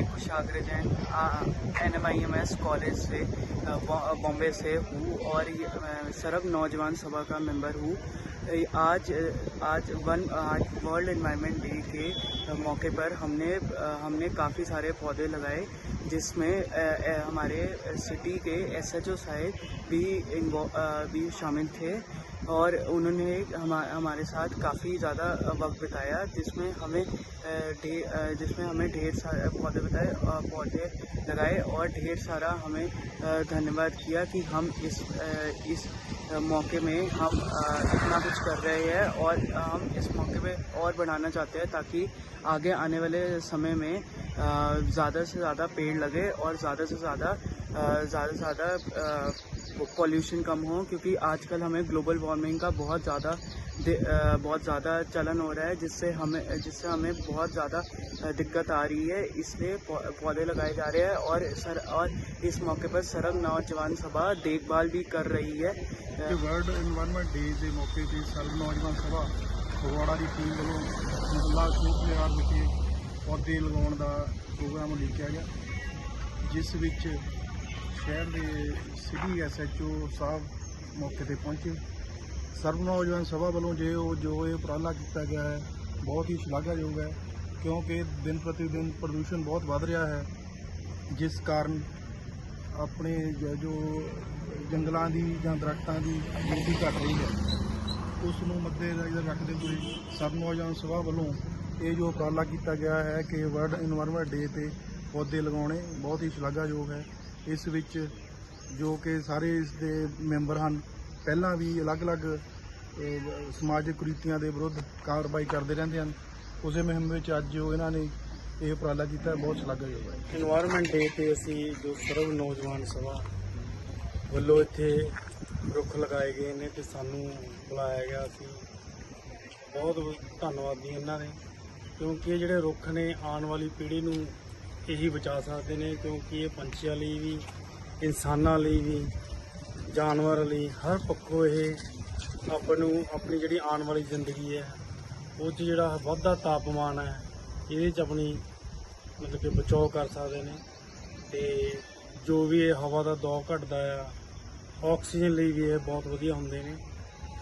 मैं Kushagra Jain N M I M S college से बॉम्बे से हूँ और सरब नौजवान सभा का मेंबर हूँ। आज आज वन, आज वर्ल्ड एनवायरनमेंट डे के मौके पर हमने हमने काफ़ी सारे पौधे लगाए, जिसमें हमारे सिटी के एस एच ओ साहेब भी भी शामिल थे। और उन्होंने हमा, हमारे साथ काफ़ी ज़्यादा वक्त बिताया जिसमें हमें अ, जिसमें हमें ढेर सारे पौधे बताए पौधे लगाए और ढेर सारा हमें धन्यवाद किया कि हम इस इस मौके में हम इतना कुछ कर रहे हैं और हम इस मौके पे और बढ़ाना चाहते हैं ताकि आगे आने वाले समय में ज़्यादा से ज़्यादा पेड़ लगे और ज़्यादा से ज़्यादा ज़्यादा से ज़्यादा पॉल्यूशन कम हो, क्योंकि आजकल हमें ग्लोबल वार्मिंग का बहुत ज़्यादा बहुत ज़्यादा चलन हो रहा है, जिससे हमें जिससे हमें बहुत ज़्यादा दिक्कत आ रही है। इसलिए पौधे लगाए जा रहे हैं और सर, और इस मौके पर सरंग नौजवान सभा देखभाल भी कर रही है। वर्ल्ड इन्वायरमेंट डे के मौके पर सरंग नौजवान सभा, फगवाड़ा की टीम वालों ਮੁਹੱਲਾ ਸੂਪਨਗਰ ਵਿਖੇ ਪੌਦੇ ਲਗਾਉਣ ਦਾ ਪ੍ਰੋਗਰਾਮ ਉਲੀਕਿਆ ਗਿਆ ਸ਼ਹਿਰ ਦੇ ਸਿਟੀ ਐਸਐਚਓ ਸਾਹਿਬ ਮੌਕੇ ਤੇ ਪਹੁੰਚੇ। ਸਰਬ ਨੌਜਵਾਨ ਸਭਾ ਵੱਲੋਂ ਜੇ ਉਹ ਜੋ ਇਹ ਉਪਰਾਲਾ ਕੀਤਾ ਗਿਆ ਹੈ, ਬਹੁਤ ਹੀ ਸ਼ਲਾਘਾਯੋਗ ਹੈ, ਕਿਉਂਕਿ ਦਿਨ ਪ੍ਰਤੀ ਦਿਨ ਪ੍ਰਦੂਸ਼ਣ ਬਹੁਤ ਵੱਧ ਰਿਹਾ ਹੈ, ਜਿਸ ਕਾਰਨ ਆਪਣੇ ਜੋ ਜੰਗਲਾਂ ਦੀ ਜਾਂ ਦਰਖਤਾਂ ਦੀ ਗਿਣਤੀ ਘਟ ਰਹੀ ਹੈ। ਉਸ ਨੂੰ ਮੱਦੇ ਰੱਖਦੇ ਹੋਏ ਸਰਬ ਨੌਜਵਾਨ ਸਭਾ ਵੱਲੋਂ ਇਹ ਜੋ ਉਪਰਾਲਾ ਕੀਤਾ ਗਿਆ ਹੈ ਕਿ ਵਰਲਡ এনवायरमेंट ਡੇ ਤੇ ਪੌਦੇ ਲਗਾਉਣੇ ਬਹੁਤ ਹੀ ਸ਼ਲਾਘਾਯੋਗ ਹੈ। ਇਸ ਵਿੱਚ ਜੋ ਕਿ ਸਾਰੇ ਇਸ ਦੇ ਮੈਂਬਰ ਹਨ, ਪਹਿਲਾਂ ਵੀ ਅਲੱਗ-ਅਲੱਗ ਸਮਾਜਿਕ ਕੁਰੀਤੀਆਂ ਦੇ ਵਿਰੁੱਧ ਕਾਰਵਾਈ ਕਰਦੇ ਰਹਿੰਦੇ ਹਨ। ਉਸੇ ਮਹਿੰਮ ਵਿੱਚ ਅੱਜ ਜੋ ਇਹਨਾਂ ਨੇ ਇਹ ਉਪਰਾਲਾ ਕੀਤਾ, ਬਹੁਤ ਸ਼ਲਾਘਾਯੋਗ ਹੈ। এনवायरमेंट ਡੇ ਤੇ ਅਸੀਂ ਜੋ ਸਰਵ ਨੌਜਵਾਨ ਸਭਾ ਵੱਲੋਂ ਇੱਥੇ ਰੁੱਖ ਲਗਾਏ ਗਏ ਨੇ ਤੇ ਸਾਨੂੰ ਬੁਲਾਇਆ ਗਿਆ। ਸੀ ਬਹੁਤ ਧੰਨਵਾਦੀ ਇਹਨਾਂ ਨੇ ਕਿਉਂਕਿ ਇਹ ਜਿਹੜੇ ਰੁੱਖ ਨੇ, ਆਉਣ ਵਾਲੀ ਪੀੜ੍ਹੀ ਨੂੰ ਇਹੀ ਬਚਾ ਸਕਦੇ ਨੇ ਕਿਉਂਕਿ ਇਹ ਪੰਛੀਆਂ ਲਈ ਵੀ, ਇਨਸਾਨਾਂ ਲਈ ਵੀ, ਜਾਨਵਰਾਂ ਲਈ, ਹਰ ਪੱਖੋਂ ਇਹ ਆਪਾਂ ਨੂੰ ਆਪਣੀ ਜਿਹੜੀ ਆਉਣ ਵਾਲੀ ਜ਼ਿੰਦਗੀ ਹੈ, ਉਹ 'ਚ ਜਿਹੜਾ ਵੱਧਦਾ ਤਾਪਮਾਨ ਹੈ, ਇਹਦੇ 'ਚ ਆਪਣੀ ਮਤਲਬ ਕਿ ਬਚਾਓ ਕਰ ਸਕਦੇ ਨੇ ਤੇ ਜੋ ਵੀ ਇਹ ਹਵਾ ਦਾ ਦੌਰ ਘਟਦਾ ਆ, ਆਕਸੀਜਨ ਲਈ ਵੀ ਇਹ ਬਹੁਤ ਵਧੀਆ ਹੁੰਦੇ ਨੇ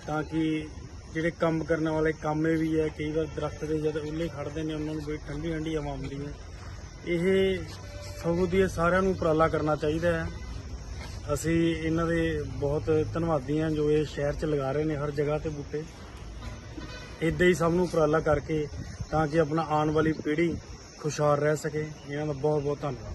ਤਾਂ ਕਿ ਜਿਹੜੇ ਕੰਮ ਕਰਨ ਵਾਲੇ ਕਾਮੇ ਵੀ ਹੈ, ਕਈ ਵਾਰ ਦਰਖਤ ਦੇ ਜਦ ਉੱਲੇ ਖੜਦੇ ਨੇ, ਉਹਨਾਂ ਨੂੰ ਬੜੀ ਠੰਡੀ ਠੰਡੀ ਹਵਾ ਆਉਂਦੀ ਹੈ। ਇਹ ਸਗੋਂ ਦੀ ਸਾਰਿਆਂ ਨੂੰ ਉਪਰਾਲਾ ਕਰਨਾ ਚਾਹੀਦਾ ਹੈ। ਅਸੀਂ ਇਹਨਾਂ ਦੇ ਬਹੁਤ ਧੰਨਵਾਦੀ ਹਾਂ ਜੋ ਇਹ ਸ਼ਹਿਰ 'ਚ ਲਗਾ ਰਹੇ ਨੇ, ਹਰ ਜਗ੍ਹਾ ਤੇ ਬੂਟੇ। ਇਦਾਂ ਹੀ ਸਭ ਨੂੰ ਉਪਰਾਲਾ ਕਰਕੇ ਤਾਂ ਕਿ ਆਪਣਾ ਆਉਣ ਵਾਲੀ ਪੀੜ੍ਹੀ ਖੁਸ਼ਹਾਲ ਰਹਿ ਸਕੇ। ਇਹਨਾਂ ਦਾ ਬਹੁਤ ਬਹੁਤ ਧੰਨਵਾਦ।